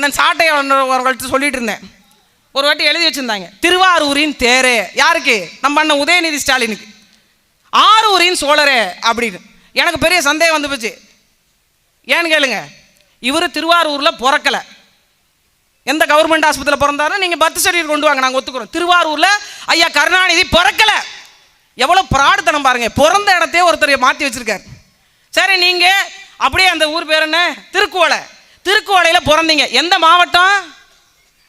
அண்ணன் சாட்டை அவர்கள்ட்ட சொல்லிட்டு இருந்தேன். ஒரு வாட்டி எழுதி வச்சுருந்தாங்க. திருவாரூரின் தேரே. யாருக்கு? நம்ம அண்ணன் உதயநிதி ஸ்டாலினுக்கு. ஆரூரின் சோழரே அப்படின்னு. எனக்கு பெரிய சந்தேகம் வந்து போச்சு. ஏன்னு கேளுங்க. இவர் திருவாரூரில் பிறக்கலை. எந்த கவர்மெண்ட் ஆஸ்பத்திரியில் பிறந்தாலும் நீங்கள் பர்த் சர்டிஃபிகேட் கொண்டு வாங்க. நாங்கள் ஒத்துக்கிறோம். திருவாரூரில் ஐயா கருணாநிதி பிறக்கலை. எவ்வளோ பிராடுத்தனம் பாருங்க. பிறந்த இடத்தையே ஒருத்தர் மாற்றி வச்சிருக்காரு. சரி நீங்கள் அப்படியே அந்த ஊர் பேர் என்ன? திருக்குவளை. திருக்குவளையில் பிறந்தீங்க. எந்த மாவட்டம்?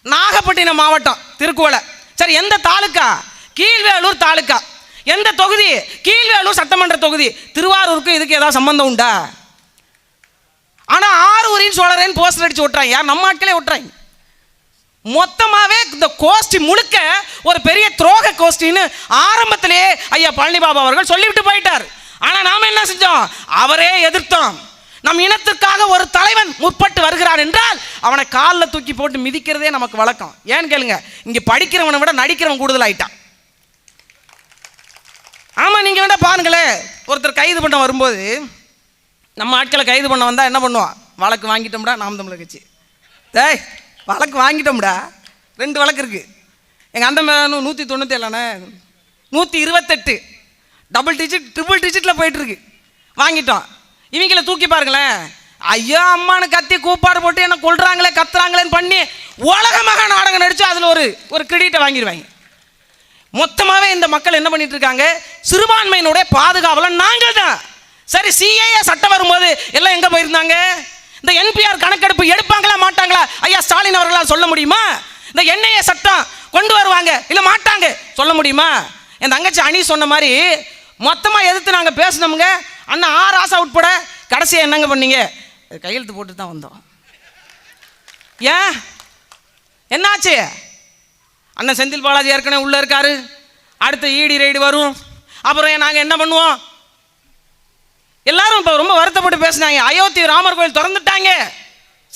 நாகப்பட்டினம் மாவட்டம் திருக்குவளை. சரி எந்த தாலுக்கா? கீழ்வேலூர் தாலுக்கா. எந்த தொகுதி? கீழ்வேலூர் சட்டமன்ற தொகுதி. திருவாரூருக்கு இதுக்கு ஏதாவது சம்பந்தம் உண்டா? ஆனால் ஆரூரின் சோழரேன்னு போஸ்டர் அடித்து விட்றாங்க யார்? நம்ம ஆட்களே விட்றாங்க மொத்தமாகவே இந்த கோஷ்டி முழுக்க ஒரு பெரிய துரோக கோஷ்டின்னு ஆரம்பத்திலேயே ஐயா பழனி பாபா அவர்கள் சொல்லிவிட்டு போயிட்டார். ஆனால் நாம் என்ன செஞ்சோம்? அவரே எதிர்த்தோம். நம் இனத்திற்காக ஒரு தலைவன் முற்பட்டு வருகிறான் என்றால் அவனை காலில் தூக்கி போட்டு மிதிக்கிறதே நமக்கு வழக்கம். ஏன்னு கேளுங்க? இங்கே படிக்கிறவனை விட நடிக்கிறவன் கூடுதலாயிட்டான். ஆமாம் நீங்கள் வேணா பாருங்களேன் ஒருத்தர் கைது பண்ண வரும்போது நம்ம ஆட்களை கைது பண்ண வந்தால் என்ன பண்ணுவான்? வழக்கு வாங்கிட்டோம்டா நாம் தமிழர் கட்சி. டேய் வழக்கு வாங்கிட்டோம்டா. ரெண்டு வழக்கு இருக்குது எங்கள் அந்த மேலே நூற்றி தொண்ணூற்றி ஏழாண்ணே நூற்றி இருபத்தெட்டு டபுள் டிஜிட் ட்ரிபிள் டிஜிட்டில் போயிட்டுருக்கு வாங்கிட்டோம். இவங்கள தூக்கி பாருங்களேன். ஐயோ அம்மானு கத்தி கூப்பாடு போட்டு என்ன கொள்றாங்களே கத்துறாங்களேன்னு பண்ணி உலகமாக நாடகம் நடித்து அதில் ஒரு ஒரு கிரெடிட்டை வாங்கிடுவாங்க. மொத்தமாகவே இந்த மக்கள் என்ன பண்ணிட்டு இருக்காங்க? சிறுபான்மையினுடைய பாதுகாவலன் நாங்கள் தான். சரி சிஏஏ சட்டம் வரும்போது எல்லாம் எங்கே போயிருந்தாங்க? இந்த என்பிஆர் கணக்கெடுப்பு எடுப்பாங்களா மாட்டாங்களா? ஐயா ஸ்டாலின் அவர்களால் சொல்ல முடியுமா? இந்த என்ஐஏ சட்டம் கொண்டு வருவாங்க இல்லை மாட்டாங்க சொல்ல முடியுமா? என் தங்கச்சி அணி சொன்ன மாதிரி மொத்தமாக எதிர்த்து நாங்கள் பேசினோமுங்க. அண்ணா ஆறு ஆசை உட்பட கடைசியாக என்னங்க பண்ணீங்க? கையெழுத்து போட்டு தான் வந்தோம். ஏன்? என்னாச்சு? அண்ணன் செந்தில் பாலாஜி ஏற்கனவே உள்ளே இருக்காரு. அடுத்து ஈடி ரைடு வரும். அப்புறம் நாங்கள் என்ன பண்ணுவோம்? எல்லாரும் இப்போ ரொம்ப வருத்தப்பட்டு பேசினாங்க. அயோத்தி ராமர் கோயில் திறந்துட்டாங்க.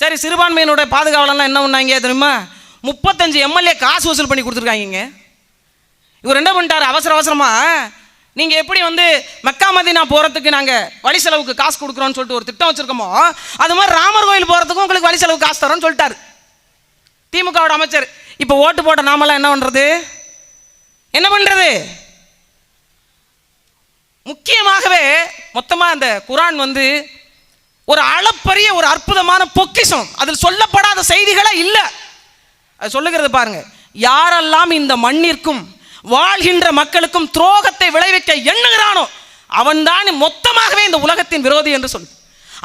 சரி சிறுபான்மையினுடைய பாதுகாவலெல்லாம் என்ன பண்ணாங்க தெரியுமா? முப்பத்தஞ்சு எம்எல்ஏ காசு வசூல் பண்ணி கொடுத்துருக்காங்க இவர் என்ன பண்ணிட்டார்? அவசர அவசரமாக நீங்கள் எப்படி வந்து மக்கா மதினா போகிறதுக்கு நாங்கள் வழி செலவுக்கு காசு கொடுக்குறோன்னு சொல்லிட்டு ஒரு திட்டம் வச்சுருக்கோமோ அது மாதிரி ராமர் கோயில் போகிறதுக்கும் உங்களுக்கு வழி செலவுக்கு காசு தரோன்னு சொல்லிட்டாரு. திமுகவோட அமைச்சர். இப்போ ஓட்டு போட்ட நாமெல்லாம் என்ன பண்ணுறது என்ன பண்ணுறது முக்கியமாகவே மொத்தமாக அந்த குரான் வந்து ஒரு அளப்பரிய ஒரு அற்புதமான பொக்கிஷம். அதில் சொல்லப்படாத செய்திகளே இல்லை. அது சொல்லுகிறது பாருங்க யாரெல்லாம் இந்த மண்ணிற்கும் வாழ்கின்ற மக்களுக்கும் துரோகத்தை விளைவிக்க எண்ணுகிறானோ அவன்தான் மொத்தமாகவே இந்த உலகத்தின் விரோதி என்று சொல்லு.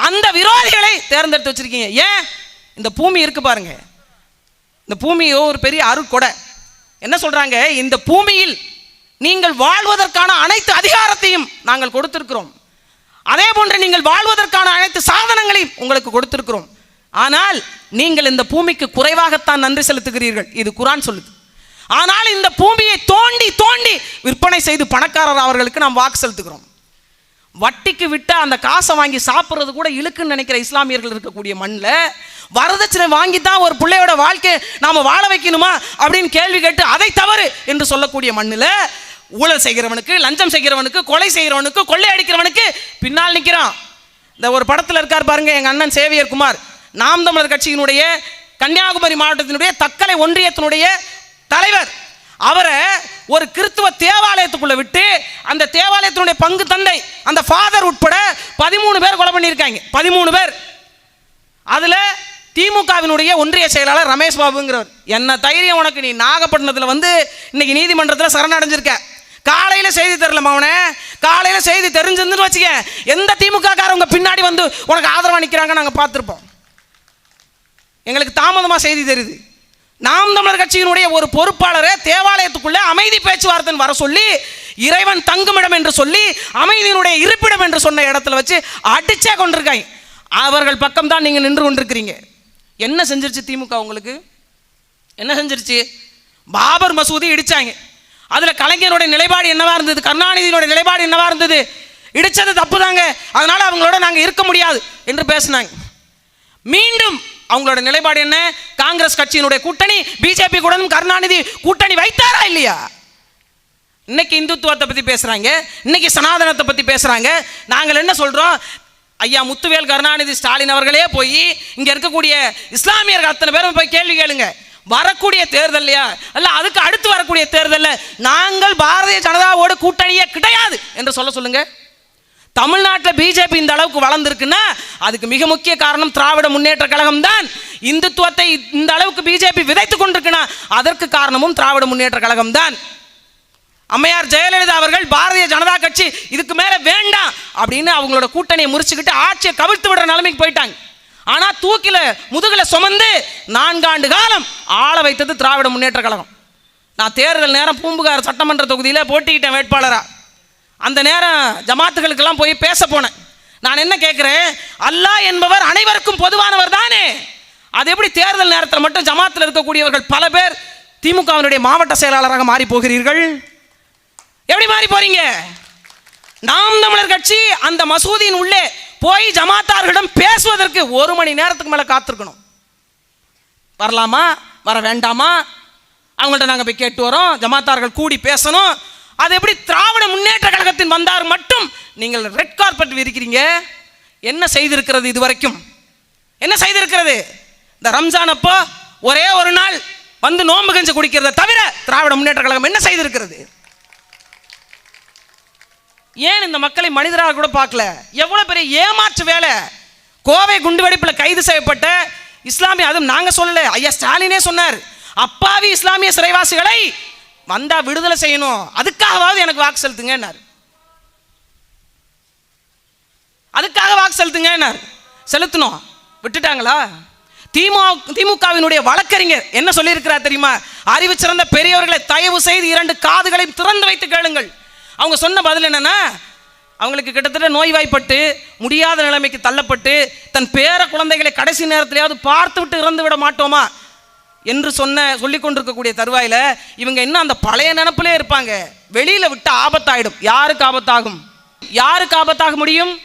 அந்த விரோதிகளை தேர்ந்தெடுத்து வச்சிருக்கீங்க. ஏன்? இந்த பூமி இருக்கு பாருங்க. இந்த பூமியோ ஒரு பெரிய அருக்கொடை. என்ன சொல்றாங்க? இந்த பூமியில் நீங்கள் வாழ்வதற்கான அனைத்து அதிகாரத்தையும் நாங்கள் கொடுத்திருக்கிறோம். அதே போன்று நீங்கள் வாழ்வதற்கான அனைத்து சாதனங்களையும் உங்களுக்கு கொடுத்திருக்கிறோம். ஆனால் நீங்கள் இந்த பூமிக்கு குறைவாகத்தான் நன்றி செலுத்துகிறீர்கள். இது குரான் சொல்லுது. ஆனால் இந்த பூமியை தோண்டி தோண்டி விற்பனை செய்து பணக்காரர் அவர்களுக்கு நாம் வாக்கு செலுத்துகிறோம். வட்டிக்கு விட்டு அந்த காசை வாங்கி சாப்பிட்றது கூட இழுக்குன்னு நினைக்கிற இஸ்லாமியர்கள் இருக்கக்கூடிய மண்ணில் வரதட்சணை வாங்கி தான் ஒரு பிள்ளையோட வாழ்க்கை நாம் வாழ வைக்கணுமா அப்படின்னு கேள்வி கேட்டு அதை தவறு என்று சொல்லக்கூடிய மண்ணில் ஊழல் செய்கிறவனுக்கு லஞ்சம் செய்கிறவனுக்கு கொலை செய்கிறவனுக்கு கொள்ளை அடிக்கிறவனுக்கு பின்னால் நிற்கிறான். இந்த ஒரு படத்தில் இருக்கார் பாருங்க எங்கள் அண்ணன் சேவியர் குமார். நாம் தமிழர் கட்சியினுடைய கன்னியாகுமரி மாவட்டத்தினுடைய தக்கலை ஒன்றியத்தினுடைய தலைவர். அவரை ஒரு கிறித்துவ தேவாலயத்துக்குள்ள விட்டு அந்த தேவாலயத்தினுடைய பங்கு தந்தை அந்த ஃபாதர் உட்பட பதிமூணு பேர் கொலை பண்ணியிருக்காங்க. பதிமூணு பேர். அதில் திமுகவினுடைய ஒன்றிய செயலாளர் ரமேஷ் பாபுங்கிறவர். என்ன தைரியம் உனக்கு? நீ நாகப்பட்டினத்தில் வந்து இன்னைக்கு நீதிமன்றத்தில் சரணடைஞ்சிருக்க காலையில் செய்தி தரல அவனே. காலையில் செய்தி தெரிஞ்சிருந்துன்னு வச்சுக்க எந்த திமுக காரவங்க பின்னாடி வந்து உனக்கு ஆதரவாக நிற்கிறாங்க நாங்கள் பார்த்துருப்போம். எங்களுக்கு தாமதமாக செய்தி தெரியுது. நாம் தமிழர் கட்சியினுடைய ஒரு பொறுப்பாளரை தேவாலயத்துக்குள்ளே அமைதி பேச்சுவார்த்தைன்னு வர சொல்லி இறைவன் தங்குமிடம் என்று சொல்லி அமைதியினுடைய இருப்பிடம் என்று சொன்ன இடத்துல வச்சு அடிச்சே கொண்டிருக்காங்க அவர்கள் பக்கம் தான் நீங்கள் நின்று கொண்டிருக்கிறீங்க. என்ன செஞ்சிருச்சு திமுக உங்களுக்கு? என்ன செஞ்சிருச்சு? பாபர் மசூதி இடிச்சாங்க. அதில் கலைஞருடைய நிலைப்பாடு என்னவா இருந்தது? கருணாநிதியினுடைய நிலைப்பாடு என்னவா இருந்தது? இடித்தது தப்பு தாங்க அதனால் அவங்களோட நாங்கள் இருக்க முடியாது என்று பேசினாங்க. மீண்டும் அவங்களோட நிலைப்பாடு என்ன? காங்கிரஸ் கட்சியினுடைய கூட்டணி பிஜேபி கூட கருணாநிதி கூட்டணி வைத்தாரா இல்லையா? இன்னைக்கு இந்துத்துவத்தை பற்றி பேசுகிறாங்க இன்னைக்கு சனாதனத்தை பற்றி பேசுகிறாங்க நாங்கள் என்ன சொல்கிறோம் ஐயா முத்துவேல் கருணாநிதி ஸ்டாலின் அவர்களே போய் இங்க இருக்கக்கூடிய இஸ்லாமியர்கள் அத்தனை பேரும் போய் கேள்வி கேளுங்க. வரக்கூடிய தேர்தல்லையா அல்ல அதுக்கு அடுத்து வரக்கூடிய தேர்தல்ல நாங்கள் பாரதிய ஜனதாவோட கூட்டணியே கிடையாது என்று சொல்ல சொல்லுங்க. தமிழ்நாட்டில் பிஜேபி இந்த அளவுக்கு வளர்ந்துருக்குன்னா அதுக்கு மிக முக்கிய காரணம் திராவிட முன்னேற்ற கழகம் தான். இந்துத்துவத்தை இந்த அளவுக்கு பிஜேபி விதைத்து கொண்டிருக்குன்னா அதற்கு காரணமும் திராவிட முன்னேற்ற கழகம் தான். அம்மையார் ஜெயலலிதா அவர்கள் பாரதிய ஜனதா கட்சி இதுக்கு மேலே வேண்டாம் அப்படின்னு அவங்களோட கூட்டணியை முறிச்சுக்கிட்டு ஆட்சியை கவிழ்த்து விடுற நிலைமைக்கு போயிட்டாங்க. ஆனால் தூக்கில முதுகில் சுமந்து நான்காண்டு காலம் ஆள வைத்தது திராவிட முன்னேற்ற கழகம். நான் தேர்தல் நேரம் பூம்புகார் சட்டமன்ற தொகுதியில் போட்டிக்கிட்டேன் வேட்பாளரா. அந்த நேரம் ஜமாத்துகளுக்கெல்லாம் போய் பேச போனேன். நான் என்ன கேட்குறேன்? அல்லாஹ் என்பவர் அனைவருக்கும் பொதுவானவர் தானே. அது எப்படி தேர்தல் நேரத்தில் மட்டும் ஜமாத்தில் இருக்கக்கூடியவர்கள் பல பேர் திமுகவினுடைய மாவட்ட செயலாளராக மாறி போகிறீர்கள்? எப்படி மாறி போறீங்க? நாம் தமிழர் கட்சி அந்த மசூதியின் உள்ளே போய் ஜமாத்தார்களிடம் பேசுவதற்கு ஒரு மணி நேரத்துக்கு மேலே காத்திருக்கணும். வரலாமா? வர வேண்டாமா? அவங்கள்ட்ட நாங்கள் போய் கேட்டு வரோம். ஜமாத்தார்கள் கூடி பேசணும். அது எப்படி திராவிட முன்னேற்ற கழகத்தின் வந்தார் மட்டும் நீங்கள் ரெட் கார்பெட் விரிக்கிறீங்க? என்ன செய்திருக்கிறது இது வரைக்கும் என்ன செய்திருக்கிறது? இந்த ரம்ஜான் அப்போ ஒரே ஒரு நாள் வந்து நோம்பு கஞ்சி குடிக்கிறத தவிர திராவிட முன்னேற்ற கழகம் என்ன செய்திருக்கிறது? ஏன் இந்த மக்களை மனிதராக கூட பார்க்கல? எவ்வளவு பெரிய ஏமாற்று வேலை? கோவை குண்டுவெடிப்பில் கைது செய்யப்பட்ட இஸ்லாமிய அதுவும் நாங்க சொல்லல ஐயா ஸ்டாலினே சொன்னார் அப்பாவி இஸ்லாமிய சிறைவாசிகளை வந்தா விடுதலை செய்யணும். அதுக்காகவாவது எனக்கு வாக்கு செலுத்துங்கன்னாரு அதுக்காக வாக்கு செலுத்துங்கன்னாரு செலுத்தணும். விட்டுட்டாங்களா? திமுக திமுகவினுடைய வழக்கறிஞர் என்ன சொல்லியிருக்கிறார் தெரியுமா? அறிவு சிறந்த பெரியவர்களை தயவு செய்து இரண்டு காதுகளையும் திறந்து வைத்து கேளுங்கள். அவங்க சொன்ன பதில் என்னன்னா அவங்களுக்கு கிட்டத்தட்ட நோய்வாய்ப்பட்டு முடியாத நிலைமைக்கு தள்ளப்பட்டு தன் பேர குழந்தைகளை கடைசி நேரத்திலேயாவது பார்த்து விட்டு இறந்து விட மாட்டோமா? என்று சொன்ன சொல்லி கொண்டிருக்கக்கூடிய தருவாயில இவங்க இன்னும் அந்த பழைய நினப்பிலே இருப்பாங்க? வெளியில் விட்டு ஆபத்தாயிடும். யாருக்கு ஆபத்தாகும்? யாருக்கு ஆபத்தாக முடியும்?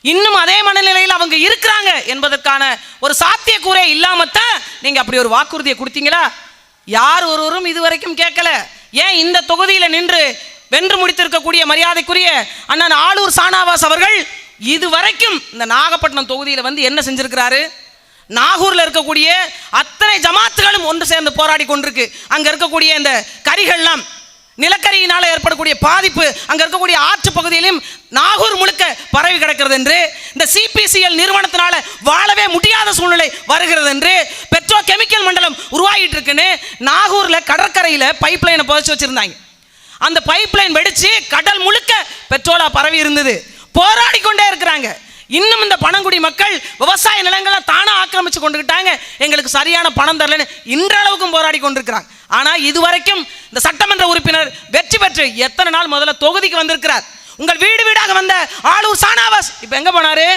இன்னும் அதே மனநிலையில் அவங்க இருக்கிறாங்க என்பதற்கான ஒரு சாத்தியக்கூறே இல்லாமத்தான் நீங்க அப்படி ஒரு வாக்குறுதியை கொடுத்தீங்களா? யார் ஒருவரும் இதுவரைக்கும் கேட்கல. ஏன் இந்த தொகுதியில் நின்று வென்று முடித்திருக்கக்கூடிய மரியாதைக்குரிய அண்ணன் ஆளூர் சானாவாஸ் அவர்கள் இதுவரைக்கும் இந்த நாகப்பட்டினம் தொகுதியில் வந்து என்ன செஞ்சிருக்கிறாரு? நாகூரில் இருக்கக்கூடிய அத்தனை ஜமாத்துகளும் ஒன்று சேர்ந்து போராடி கொண்டிருக்கு. அங்கே இருக்கக்கூடிய இந்த கரிகள்லாம் நிலக்கரியினால் ஏற்படக்கூடிய பாதிப்பு அங்கே இருக்கக்கூடிய ஆற்று பகுதியிலும் நாகூர் முழுக்க பரவி கிடக்கிறது என்று இந்த சிபிசிஎல் நிறுவனத்தினால வாழவே முடியாத சூழ்நிலை வருகிறது என்று பெட்ரோ கெமிக்கல் மண்டலம் உருவாகிட்டு இருக்குன்னு நாகூரில் கடற்கரையில் பைப் லைனை புதைச்சி வச்சிருந்தாங்க. அந்த பைப் லைன் வெடித்து கடல் முழுக்க பெட்ரோலா பரவி இருந்தது. போராடி கொண்டே இருக்கிறாங்க. இன்னும் இந்த பணங்குடி மக்கள் விவசாய நிலங்களை தானாக ஆக்கிரமிச்சு கொண்டுக்கிட்டாங்க எங்களுக்கு சரியான பணம் தரலன்னு இன்றளவுக்கும் போராடி கொண்டிருக்கிறாங்க. ஆனால் இதுவரைக்கும் இந்த சட்டமன்ற உறுப்பினர் வெற்றி பெற்று எத்தனை நாள் முதல்ல தொகுதிக்கு வந்திருக்கிறார். உங்கள் வீடு வீடாக வந்த ஆளூர் சானாவாஸ் இப்போ எங்கே போனாரு?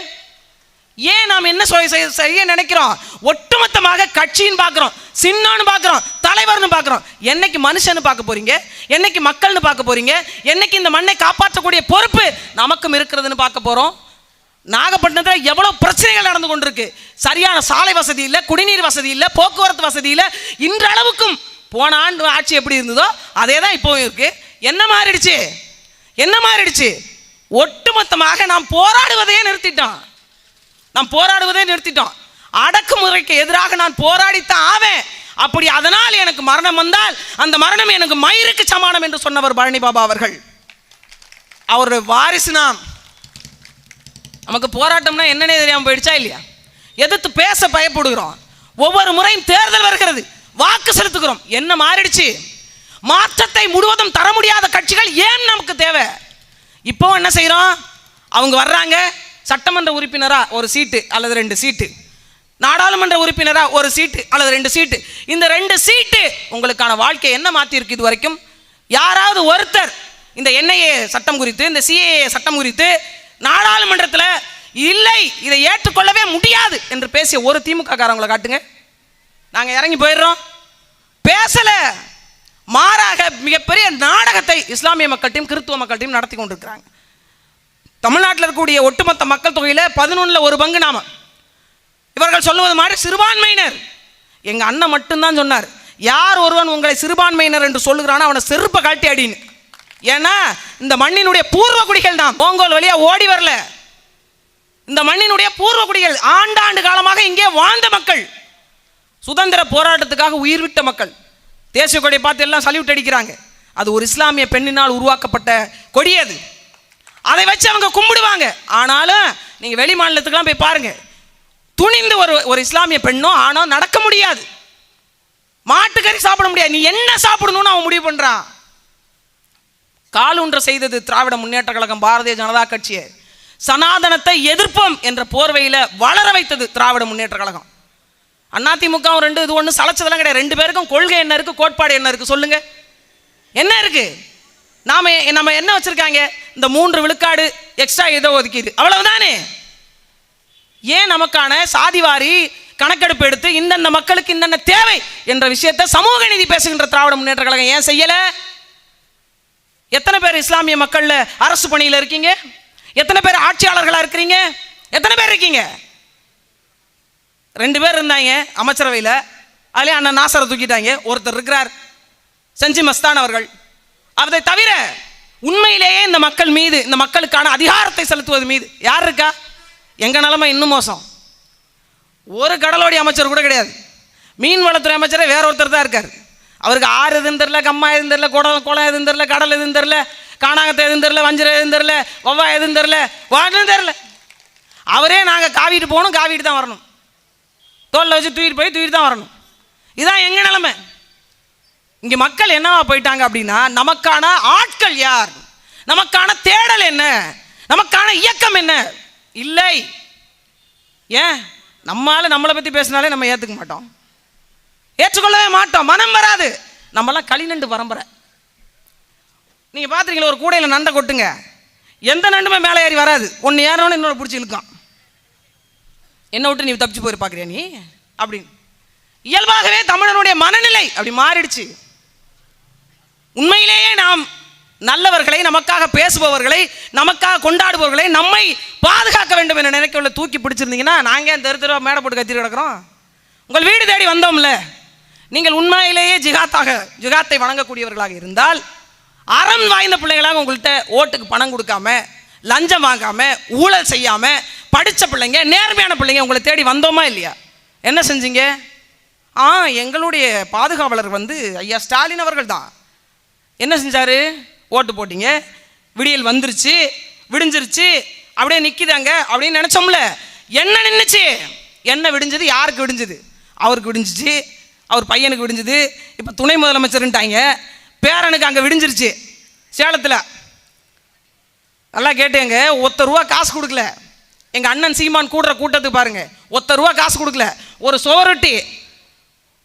ஏன் நாம் என்ன செய்ய- செய்ய நினைக்கிறோம்? ஒட்டுமொத்தமாக கட்சின்னு பார்க்குறோம் சின்னன்னு பார்க்குறோம் தலைவர்னு பார்க்குறோம் என்னைக்கு மனுஷன்னு பார்க்க போறீங்க? என்னைக்கு மக்கள்னு பார்க்க போறீங்க? என்னைக்கு இந்த மண்ணை காப்பாற்றக்கூடிய பொறுப்பு நமக்கும் இருக்கிறதுன்னு பார்க்க போகிறோம் நாகப்பட்டினத்தில் எவ்வளோ பிரச்சனைகள் நடந்து கொண்டிருக்கு. சரியான சாலை வசதி இல்லை குடிநீர் வசதி இல்லை போக்குவரத்து வசதி இல்லை. இன்றளவுக்கும் போன ஆண்டு ஆட்சி எப்படி இருந்ததோ அதே தான் இப்போவும் இருக்குது என்ன மாறிடுச்சு? என்ன மாறிடுச்சு? ஒட்டுமொத்தமாக நாம் போராடுவதையே நிறுத்திட்டோம். நாம் போராடுவதே நிறுத்திட்டோம். அடக்குமுறைக்கு எதிராக நான் போராடித்தான் ஆவேன். அப்படி அதனால் எனக்கு மரணம் வந்தால் அந்த மரணம் எனக்கு மயிருக்கு சமானம் என்று சொன்னவர் பழனி பாபா அவர்கள். அவருடைய வாரிசு நாம் நமக்கு போராட்டம்னா என்னன்னே தெரியாமல் போயிடுச்சா இல்லையா? எதிர்த்து பேச பயப்படுகிறோம். ஒவ்வொரு முறையும் தேர்தல் வருகிறது. வாக்கு செலுத்துகிறோம். என்ன மாறிடுச்சு? மாற்றத்தை முழுவதும் தர முடியாத கட்சிகள் ஏன் நமக்கு தேவை? இப்போ என்ன செய்கிறோம் அவங்க வர்றாங்க. சட்டமன்ற உறுப்பினரா ஒரு சீட்டு அல்லது ரெண்டு சீட்டு. நாடாளுமன்ற உறுப்பினரா ஒரு சீட்டு அல்லது ரெண்டு சீட்டு. இந்த ரெண்டு சீட்டு உங்களுக்கான வாழ்க்கை என்ன மாற்றிருக்கு இது வரைக்கும் யாராவது ஒருத்தர் இந்த என்ஐஏ சட்டம் குறித்து இந்த சிஏஏ சட்டம் குறித்து நாடாளுமன்றத்தில் இல்லை இதை ஏற்றுக்கொள்ளவே முடியாது என்று பேசிய ஒரு திமுக காரங்களை காட்டுங்க. நாங்கள் இறங்கி போயிடுறோம். பேசலை. மாறாக மிகப்பெரிய நாடகத்தை இஸ்லாமிய மக்கள்கிட்டையும் கிறித்துவ மக்கள்கிட்டையும் நடத்தி கொண்டிருக்கிறாங்க. தமிழ்நாட்டில் இருக்கக்கூடிய ஒட்டுமொத்த மக்கள் தொகையில் பதினொன்றில் ஒரு பங்கு நாம. இவர்கள் சொல்லுவது மாதிரி சிறுபான்மையினர். எங்கள் அண்ணன் மட்டும்தான் சொன்னார். யார் ஒருவன் உங்களை சிறுபான்மையினர் என்று சொல்லுகிறானோ அவனை செருப்பை கழட்டி அடின்னு. ஏன்னா இந்த மண்ணினுடைய பூர்வ குடிகள் தான் ஓங்கோல் வழியா ஓடி வரல. இந்த மண்ணினுடைய பூர்வ குடிகள் ஆண்டாண்டு காலமாக இங்கே வாழ்ந்த மக்கள். சுதந்திர போராட்டத்துக்காக உயிர் விட்ட மக்கள். தேசிய கொடியை பார்த்து எல்லாம் சல்யூட் அடிக்கிறாங்க. அது ஒரு இஸ்லாமிய பெண்ணினால் உருவாக்கப்பட்ட கொடி அது. அதை வச்சு அவங்க கும்பிடுவாங்க. ஆனாலும் நீங்கள் வெளி மாநிலத்துக்குலாம் போய் பாருங்க. துணிந்து ஒரு ஒரு இஸ்லாமிய பெண்ணோ ஆணோ நடக்க முடியாது. மாட்டுக்கறி சாப்பிட முடியாது. நீ என்ன சாப்பிடணும்னு அவன் முடிவு பண்ணுறான் காலூன்ற செய்தது திராவிட முன்னேற்ற கழகம் பாரதிய ஜனதா கட்சியை. சனாதனத்தை எதிர்ப்போம் என்ற போர்வையில் வளர வைத்தது திராவிட முன்னேற்ற கழகம். அதிமுக ரெண்டு இது ஒன்று சளைச்சதெல்லாம் கிடையாது. ரெண்டு பேருக்கும் கொள்கை என்ன இருக்கு கோட்பாடு என்ன இருக்கு சொல்லுங்க. என்ன இருக்குது நாம நம்ம என்ன வச்சுருக்காங்க? இந்த மூன்று விழுக்காடு எக்ஸ்ட்ரா இதை ஒதுக்கிது அவ்வளவுதானே? ஏன் நமக்கான சாதிவாரி கணக்கெடுப்பு எடுத்து இந்தந்த மக்களுக்கு இந்தந்த தேவை என்ற விஷயத்தை சமூக நீதி பேசுகின்ற திராவிட முன்னேற்ற கழகம் ஏன் செய்யலை? எத்தனை பேர் இஸ்லாமிய மக்களில் அரசு பணியில் இருக்கீங்க? எத்தனை பேர் ஆட்சியாளர்களாக இருக்கிறீங்க? எத்தனை பேர் இருக்கீங்க? ரெண்டு பேர் இருந்தாங்க அமைச்சரவையில். அதிலே அண்ணன் நாசரை தூக்கிட்டாங்க. ஒருத்தர் இருக்கிறார் செஞ்சி மஸ்தான் அவர்கள். அதை தவிர உண்மையிலேயே இந்த மக்கள் மீது இந்த மக்களுக்கான அதிகாரத்தை செலுத்துவது மீது யார் இருக்கா? எங்கள் நிலமை இன்னும் மோசம். ஒரு கடலோடி அமைச்சர் கூட கிடையாது. மீன் வளத்துறை அமைச்சரே வேற ஒருத்தர் தான் இருக்கார். அவருக்கு ஆறு எதுவும் தெரில கம்மா எதுவும் தெரில குடம் குளம் எதுவும் தெரில கடல் எதுவும் தெரில காணாங்கத்தை எதுவும் தெரில வஞ்சிரம் எதுவும் தெரில வவ்வா எதுவும் தெரில வாட்டும் தெரில அவரே நாங்கள் காவிட்டு போகணும் காவிட்டு தான் வரணும். தோலில் வச்சு தூக்கிட்டு போய் தூக்கிட்டு தான் வரணும். இதான் எங்கள் நிலைமை. இங்கே மக்கள் என்னவா போயிட்டாங்க அப்படின்னா நமக்கான ஆட்கள் யார்? நமக்கான தேடல் என்ன? நமக்கான இயக்கம் என்ன? இல்லை. ஏன்? நம்மளால் நம்மளை பற்றி பேசினாலே நம்ம ஏற்றுக்க மாட்டோம். ஏற்றுக்கொள்ளவே மாட்டோம். மனம் வராது. நம்மலாம் களிநண்டு பரம்பரை. நீங்கள் பார்த்துருக்கீங்களா ஒரு கூடையில் நண்டை கொட்டுங்க. எந்த நண்டுமே மேலே ஏறி வராது. ஒன்று ஏறணும்னு இன்னொரு பிடிச்சி இழுக்கான் என்னை விட்டு நீ தப்பிச்சு போய் பார்க்குறியா நீ? அப்படின்னு. இயல்பாகவே தமிழனுடைய மனநிலை அப்படி மாறிடுச்சு. உண்மையிலேயே நாம் நல்லவர்களை நமக்காக பேசுபவர்களை நமக்காக கொண்டாடுபவர்களை நம்மை பாதுகாக்க வேண்டும் என்ற உள்ள தூக்கி பிடிச்சிருந்தீங்கன்னா நாங்கள் ஏன் தெரு தெருவாக மேடை போட்டு கத்திரி கிடக்கிறோம்? உங்கள் வீடு தேடி வந்தோம்ல. நீங்கள் உண்மையிலேயே ஜிகாத்தாக ஜிகாத்தை வணங்கக்கூடியவர்களாக இருந்தால் அறம் வாய்ந்த பிள்ளைகளாக உங்கள்கிட்ட ஓட்டுக்கு பணம் கொடுக்காம லஞ்சம் வாங்காம ஊழல் செய்யாம படித்த பிள்ளைங்க நேர்மையான பிள்ளைங்க உங்களை தேடி வந்தோமா இல்லையா? என்ன செஞ்சீங்க? ஆ எங்களுடைய பாதுகாவலர் வந்து ஐயா ஸ்டாலின் அவர்கள் தான். என்ன செஞ்சாரு? ஓட்டு போட்டீங்க. விடியல் வந்துருச்சு விடிஞ்சிருச்சு அப்படியே நிற்கிதாங்க அப்படின்னு நினச்சோம்ல. என்ன நின்றுச்சு என்ன விடிஞ்சது? யாருக்கு விடிஞ்சது? அவருக்கு விடிஞ்சிச்சு. அவர் பையனுக்கு விடிஞ்சது. இப்போ துணை முதலமைச்சர்ன்ட்டாங்க. பேரனுக்கு அங்கே விடிஞ்சிருச்சு. சேலத்தில். நல்லா கேட்டேங்க. ஒத்த ரூபா காசு கொடுக்கல. எங்கள் அண்ணன் சீமான் கூடுற கூட்டத்துக்கு பாருங்கள் ஒத்த ரூபா காசு கொடுக்கல. ஒரு சோரொட்டி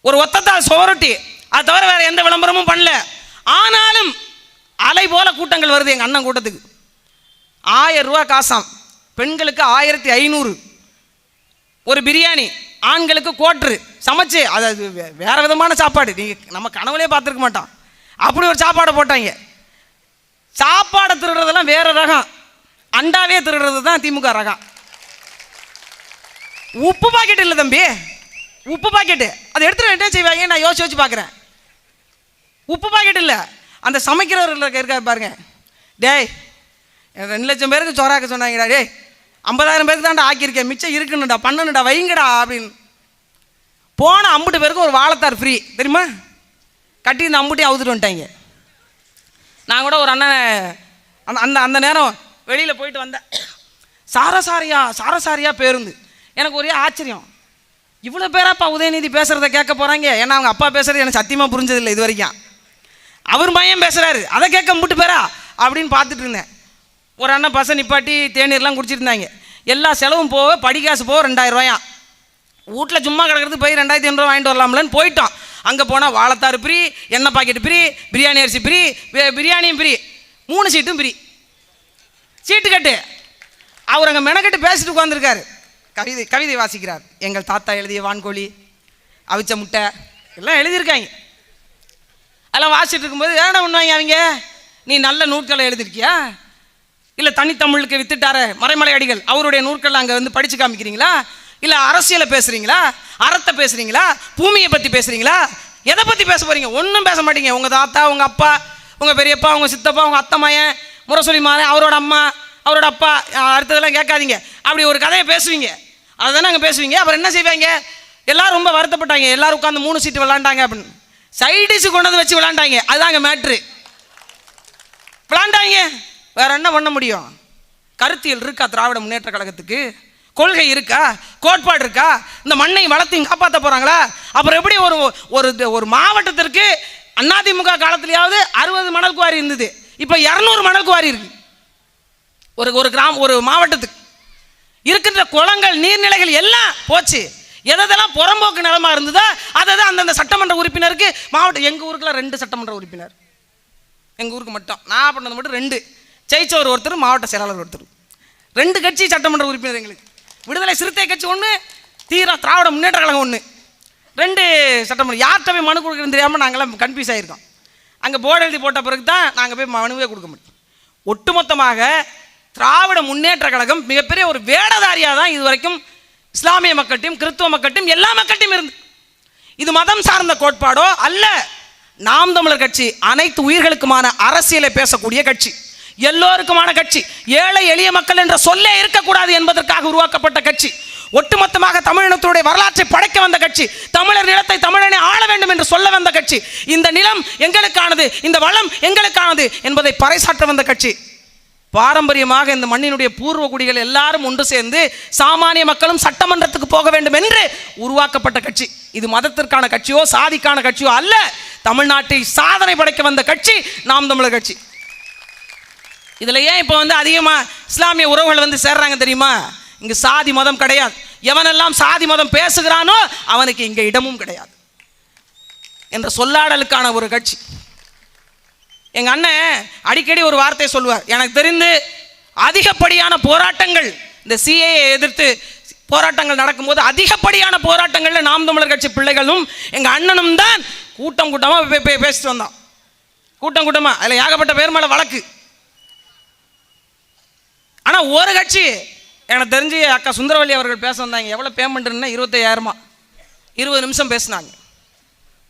ஒரு ஒத்தத்தால் சோரொட்டி அது தவிர வேறு எந்த விளம்பரமும் பண்ணல. ஆனாலும் அலை போல கூட்டங்கள் வருது எங்கள் அண்ணன் கூட்டத்துக்கு. ஆயிரம் ரூபா காசாம். பெண்களுக்கு ஆயிரத்தி ஐநூறு. ஒரு பிரியாணி ஆண்களுக்கு கோட்ரு சமைச்சு அது வேறு வே- விதமான சாப்பாடு. நீங்கள் நம்ம கனவுலே பார்த்துருக்க மாட்டோம். அப்படி ஒரு சாப்பாடை போட்டாங்க. சாப்பாடை திருடுறதெல்லாம் வேறு ரகம். அண்டாவே திருடுறது தான் திமுக ரகம். உப்பு பாக்கெட் இல்லை தம்பி. உப்பு பாக்கெட்டு அதை எடுத்துகிட்டு என்ன செய்வாங்க? நான் யோசிச்சு வச்சு பார்க்குறேன் உப்பு பாக்கெட் இல்லை. அந்த சமைக்கிறவர் இருக்கா பாருங்க. டேய் ரெண்டு லட்சம் பேருக்கு சோறாக்க சொன்னாங்கடா. டேய் ஐம்பதாயிரம் பேருக்கு தான்டா ஆக்கியிருக்கேன். மிச்சம் இருக்குன்னுடா பண்ணணுடா வைங்கடா அப்படின்னு. போன அம்புட்டு பேருக்கு ஒரு வாழைத்தார் ஃப்ரீ தெரியுமா? கட்டி இந்த அம்புட்டையும் அவுத்துட்டு வந்துட்டாங்க. நான் கூட ஒரு அண்ணன் அந்த அந்த அந்த நேரம் வெளியில் போயிட்டு வந்தேன். சாரசாரியா சாரசாரியா பேருந்து. எனக்கு ஒரே ஆச்சரியம். இவ்வளோ பேராப்பா உதயநிதி பேசுகிறத கேட்க போகிறாங்க ஏன்னா அவங்க அப்பா பேசுறது எனக்கு சத்தியமாக புரிஞ்சதில்லை இது வரைக்கும் அவர் பையன் பேசுகிறாரு அதை கேட்க முட்டு பேரா? அப்படின்னு பார்த்துட்டு இருந்தேன். ஒரு அண்ணன் பசங்க நிப்பாட்டி தேநீர்லாம் குடிச்சிருந்தாங்க. எல்லா செலவும் போக படிக்காசு போக ரெண்டாயிரம் வீட்டில் சும்மா கிடக்கிறது போய் ரெண்டாயிரத்தி ஐநூறுவா வாங்கிட்டு வரலாம்லன்னு போயிட்டோம். அங்கே போனால் வாழைத்தாறு ஃப்ரீ எண்ணெய் பாக்கெட் ஃப்ரீ பிரியாணி அரிசி ஃப்ரீ பிரியாணியும் ஃப்ரீ மூணு சீட்டும் ஃப்ரீ சீட்டு கட்டு. அவர் அங்கே மெனக்கட்டு பேசிட்டு உட்காந்துருக்காரு கவிதை கவிதை வாசிக்கிறார். எங்கள் தாத்தா எழுதிய வான்கோழி அவிச்ச முட்டை எல்லாம் எழுதியிருக்காங்க. அதெல்லாம் வாசிட்டு இருக்கும்போது வேணா பண்ணுவாங்க அவங்க? நீ நல்ல நூட்களை எழுதிருக்கியா இல்லை தனித்தமிழுக்கு வித்துட்டார மறைமலை அடிகள் அவருடைய நூற்கள் அங்கே வந்து படித்து காமிக்கிறீங்களா? இல்லை அரசியலை பேசுகிறீங்களா அறத்தை பேசுகிறீங்களா பூமியை பற்றி பேசுகிறீங்களா எதை பற்றி பேச போகிறீங்க ஒன்றும் பேச மாட்டீங்க. உங்கள் தாத்தா உங்கள் அப்பா உங்கள் பெரியப்பா உங்கள் சித்தப்பா உங்கள் அத்தை முரசொலி மாறன் அவரோட அம்மா அவரோட அப்பா அடுத்ததெல்லாம் கேட்காதீங்க. அப்படி ஒரு கதையை பேசுவீங்க. அதை தானே அங்கே பேசுவீங்க. அப்புறம் என்ன செய்வாங்க? எல்லோரும் ரொம்ப வருத்தப்பட்டாங்க. எல்லோரும் உட்காந்து மூணு சீட்டு விளாண்டாங்க அப்படின்னு. சைடிஸ் கொண்டு வந்து வச்சு விளாண்டாங்க. அதுதாங்க மேட்ரு விளாண்டாங்க. வேற என்ன பண்ண முடியும்? கருத்தியல் இருக்கா திராவிட முன்னேற்ற கழகத்துக்கு? கொள்கை இருக்கா? கோட்பாடு இருக்கா? இந்த மண்ணை வளர்த்தையும் காப்பாற்ற போறாங்களா? அப்புறம் எப்படி ஒரு ஒரு ஒரு மாவட்டத்திற்கு அதிமுக காலத்திலேயாவது அறுபது மணல் குவாரி இருந்தது. இப்போ இரநூறு மணல் குவாரி இருக்கு. ஒரு ஒரு கிராமம் ஒரு மாவட்டத்துக்கு. இருக்கின்ற குளங்கள் நீர்நிலைகள் எல்லாம் போச்சு. எதெல்லாம் புறம்போக்கு நிலமா இருந்ததோ அதை தான் அந்தந்த சட்டமன்ற உறுப்பினருக்கு மாவட்டம் எங்கள் ஊருக்குலாம் ரெண்டு சட்டமன்ற உறுப்பினர். எங்கள் ஊருக்கு மட்டும். நான் பண்ணது மட்டும் ரெண்டு. ஜெயிச்சவர் ஒருத்தர் மாவட்ட செயலாளர் ஒருத்தர். ரெண்டு கட்சி சட்டமன்ற உறுப்பினர் எங்களுக்கு. விடுதலை சிறுத்தை கட்சி ஒன்று தீரா திராவிட முன்னேற்ற கழகம் ஒன்று ரெண்டு சட்டமன்ற யார்கிட்ட போய் மனு கொடுக்குறதுன்னு தெரியாமல் நாங்களாம் கன்ஃபியூஸ் ஆகிருக்கோம் அங்கே போர்டு எழுதி போட்ட பிறகு தான் நாங்கள் போய் மனுவே கொடுக்க முடியும். ஒட்டுமொத்தமாக திராவிட முன்னேற்ற கழகம் மிகப்பெரிய ஒரு வேடதாரியாக தான் இது வரைக்கும் இஸ்லாமிய மக்கள்கிட்டையும் கிறிஸ்துவ மக்கள்கிட்டையும் எல்லா மக்கள்கிட்டையும் இருந்து. இது மதம் சார்ந்த கோட்பாடோ அல்ல நாம் தமிழர் கட்சி அனைத்து உயிர்களுக்குமான அரசியலை பேசக்கூடிய கட்சி. எல்லோருக்குமான கட்சி. ஏழை எளிய மக்கள் என்ற சொல்லே இருக்கக்கூடாது என்பதற்காக உருவாக்கப்பட்ட கட்சி. ஒட்டுமொத்தமாக தமிழினத்துடைய வரலாற்றை படைக்க வந்த கட்சி தமிழர் நிலத்தை தமிழனை ஆள வேண்டும் என்று சொல்ல வந்த கட்சி இந்த நிலம் எங்களுக்கானது இந்த வளம் எங்களுக்கானது என்பதை பறைசாற்ற வந்த கட்சி. பாரம்பரியமாக இந்த மண்ணினுடைய பூர்வ குடிகள் எல்லாரும் ஒன்று சேர்ந்து சாமானிய மக்களும் சட்டமன்றத்துக்கு போக வேண்டும் என்று உருவாக்கப்பட்ட கட்சி. இது மதத்திற்கான கட்சியோ சாதிக்கான கட்சியோ அல்ல. தமிழ்நாட்டை சாதனை படைக்க வந்த கட்சி நாம் தமிழர் கட்சி. இதில் ஏன் இப்போ வந்து அதிகமாக இஸ்லாமிய உறவுகள் வந்து சேர்றாங்க தெரியுமா? இங்கே சாதி மதம் கிடையாது. எவனெல்லாம் சாதி மதம் பேசுகிறானோ அவனுக்கு இங்கே இடமும் கிடையாது. என்ற சொல்லாடலுக்கான ஒரு கட்சி. எங்கள் அண்ணன் அடிக்கடி ஒரு வார்த்தையை சொல்லுவார். எனக்கு தெரிந்து அதிகப்படியான போராட்டங்கள் இந்த சிஏஏ எதிர்த்து போராட்டங்கள் நடக்கும்போது அதிகப்படியான போராட்டங்களில் நாம் தமிழர் கட்சி பிள்ளைகளும் எங்கள் அண்ணனும் தான் கூட்டம் கூட்டமாக பேசிட்டு வந்தோம் கூட்டம் கூட்டமாக அதில் ஏகப்பட்ட பேர் மேலே வழக்கு. ஆனால் ஒரு கட்சி எனக்கு தெரிஞ்சு அக்கா சுந்தரவல்லி அவர்கள் பேச வந்தாங்க. எவ்வளோ பேமெண்ட்னா இருபத்தையாயிரமா. இருபது நிமிஷம் பேசினாங்க.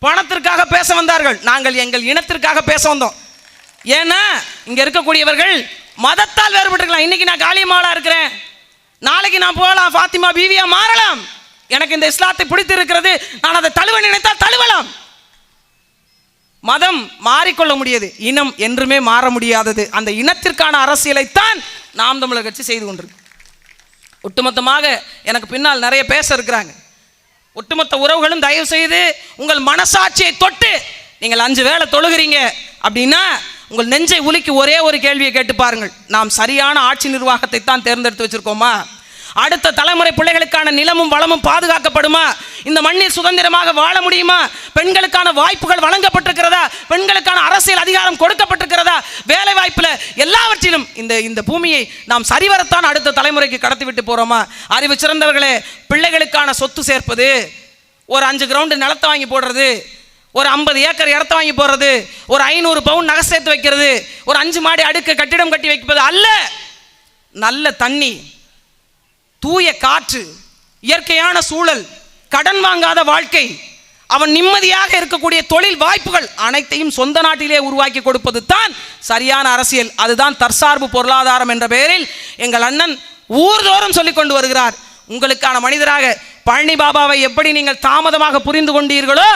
பணத்திற்காக பேச வந்தார்கள். நாங்கள் எங்கள் இனத்திற்காக பேச வந்தோம். ஏன்னா இங்கே இருக்கக்கூடியவர்கள் மதத்தால் வேறுபட்டிருக்கலாம். இன்னைக்கு நான் காளியமாலா இருக்கிறேன். நாளைக்கு நான் போகலாம். ஃபாத்திமா பீவியா மாறலாம். எனக்கு இந்த இஸ்லாத்தை பிடித்து இருக்கிறது நான் அதை தழுவ நினைத்தால் தழுவலாம். மதம் மாறிக்கொள்ள முடியாது. இனம் என்றுமே மாற முடியாதது. அந்த இனத்திற்கான அரசியலைத்தான் நாம் தமிழர் கட்சி செய்து கொண்டிருக்கு. ஒட்டுமொத்தமாக எனக்கு பின்னால் நிறைய பேச இருக்கிறாங்க. ஒட்டுமொத்த உறவுகளும் தயவு செய்து உங்கள் மனசாட்சியை தொட்டு நீங்கள் அஞ்சு வேளை தொழுகிறீங்க அப்படின்னா உங்கள் நெஞ்சை உலுக்கி ஒரே ஒரு கேள்வியை கேட்டு பாருங்கள். நாம் சரியான ஆட்சி நிர்வாகத்தை தான் தேர்ந்தெடுத்து வச்சிருக்கோமா? அடுத்த தலைமுறை பிள்ளைகளுக்கான நிலமும் வளமும் பாதுகாக்கப்படுமா? இந்த மண்ணில் சுதந்திரமாக வாழ முடியுமா? பெண்களுக்கான வாய்ப்புகள் வழங்கப்பட்டிருக்கிறதா? பெண்களுக்கான அரசியல் அதிகாரம் கொடுக்கப்பட்டிருக்கிறதா? வேலை வாய்ப்பில் எல்லாவற்றிலும் இந்த இந்த பூமியை நாம் சரிவரத்தான் அடுத்த தலைமுறைக்கு கடத்திவிட்டு போகிறோமா அறிவு சிறந்தவர்களே பிள்ளைகளுக்கான சொத்து சேர்ப்பது ஒரு அஞ்சு கிரவுண்டு நிலத்தை வாங்கி போடுறது ஒரு ஐம்பது ஏக்கர் இடத்த வாங்கி போடுறது ஒரு ஐநூறு பவுன் நகை சேர்த்து வைக்கிறது ஒரு அஞ்சு மாடி அடுக்கு கட்டிடம் கட்டி வைப்பது அல்ல. நல்ல தண்ணி தூய காற்று இயற்கையான சூழல் கடன் வாங்காத வாழ்க்கை அவன் நிம்மதியாக இருக்கக்கூடிய தொழில் வாய்ப்புகள் அனைத்தையும் சொந்த நாட்டிலே உருவாக்கி கொடுப்பது தான் சரியான அரசியல். அதுதான் தற்சார்பு பொருளாதாரம் என்ற பெயரில் எங்கள் அண்ணன் ஊர்தோறும் சொல்லிக் கொண்டு வருகிறார். உங்களுக்கான மனிதராக பழனி பாபாவை எப்படி நீங்கள் தாமதமாக புரிந்து கொண்டீர்களோ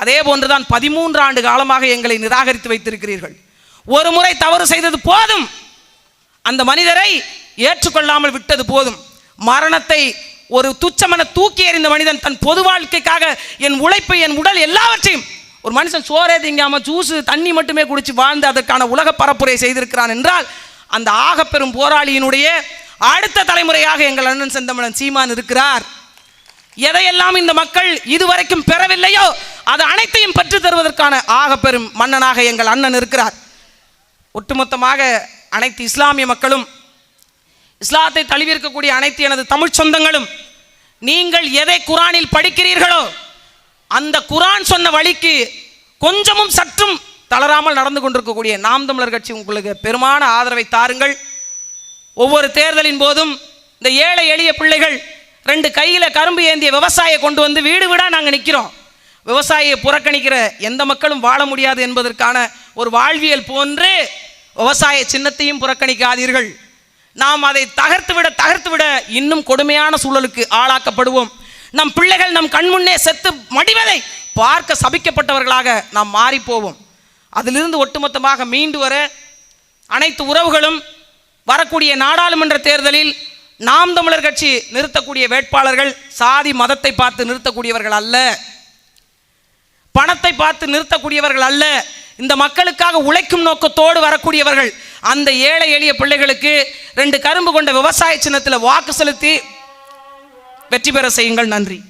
அதே போன்றுதான் பதிமூன்று ஆண்டு காலமாக எங்களை நிராகரித்து வைத்திருக்கிறீர்கள். ஒரு முறை தவறு செய்தது போதும். அந்த மனிதரை ஏற்றுக்கொள்ளாமல் விட்டது போதும். மரணத்தை ஒரு துச்சமன தூக்கி எறிந்த மனிதன் தன் பொது வாழ்க்கைக்காக என் உழைப்பு என் உடல் எல்லாவற்றையும் ஒரு மனுஷன் சோறே திங்காமல் ஜூஸு தண்ணி மட்டுமே குடித்து வாழ்ந்து அதற்கான உலக பரப்புரை செய்திருக்கிறான் என்றால் அந்த ஆகப்பெரும் போராளியினுடைய அடுத்த தலைமுறையாக எங்கள் அண்ணன் செந்தமிழன் சீமான் இருக்கிறார். எதையெல்லாம் இந்த மக்கள் இதுவரைக்கும் பெறவில்லையோ அது அனைத்தையும் பெற்று தருவதற்கான ஆகப்பெரும் மன்னனாக எங்கள் அண்ணன் இருக்கிறார். ஒட்டுமொத்தமாக அனைத்து இஸ்லாமிய மக்களும் இஸ்லாத்தை தழுவிருக்கக்கூடிய அனைத்து எனது தமிழ் சொந்தங்களும் நீங்கள் எதை குரானில் படிக்கிறீர்களோ அந்த குரான் சொன்ன வழிக்கு கொஞ்சமும் சற்றும் தளராமல் நடந்து கொண்டிருக்கக்கூடிய நாம் தமிழர் கட்சி உங்களுக்கு பெருமான ஆதரவை தாருங்கள். ஒவ்வொரு தேர்தலின் போதும் இந்த ஏழை எளிய பிள்ளைகள் ரெண்டு கையில் கரும்பு ஏந்திய விவசாயியை கொண்டு வந்து வீடு வீடாக நாங்கள் நிற்கிறோம் விவசாயியை புறக்கணிக்கிற எந்த மக்களும் வாழ முடியாது என்பதற்கான ஒரு வாழ்வியல் போன்று விவசாய சின்னத்தையும் புறக்கணிக்காதீர்கள். நாம் அதை தகர்த்து விட தகர்த்து விட இன்னும் கொடுமையான சூழலுக்கு ஆளாக்கப்படுவோம். நம் பிள்ளைகள் நம் கண்முன்னே செத்து மடிவதை பார்க்க சபிக்கப்பட்டவர்களாக நாம் மாறிப் போவோம் அதிலிருந்து ஒட்டுமொத்தமாக மீண்டு வர அனைத்து உறவுகளும் வரக்கூடிய நாடாளுமன்ற தேர்தலில் நாம் தமிழர் கட்சி நிறுத்தக்கூடிய வேட்பாளர்கள் சாதி மதத்தை பார்த்து நிறுத்தக்கூடியவர்கள் அல்ல. பணத்தை பார்த்து நிறுத்தக்கூடியவர்கள் அல்ல. இந்த மக்களுக்காக உழைக்கும் நோக்கத்தோடு வரக்கூடியவர்கள் அந்த ஏழை எளிய பிள்ளைகளுக்கு ரெண்டு கரும்பு கொண்ட விவசாய சின்னத்தில் வாக்கு செலுத்தி வெற்றி பெற செய்யுங்கள். நன்றி.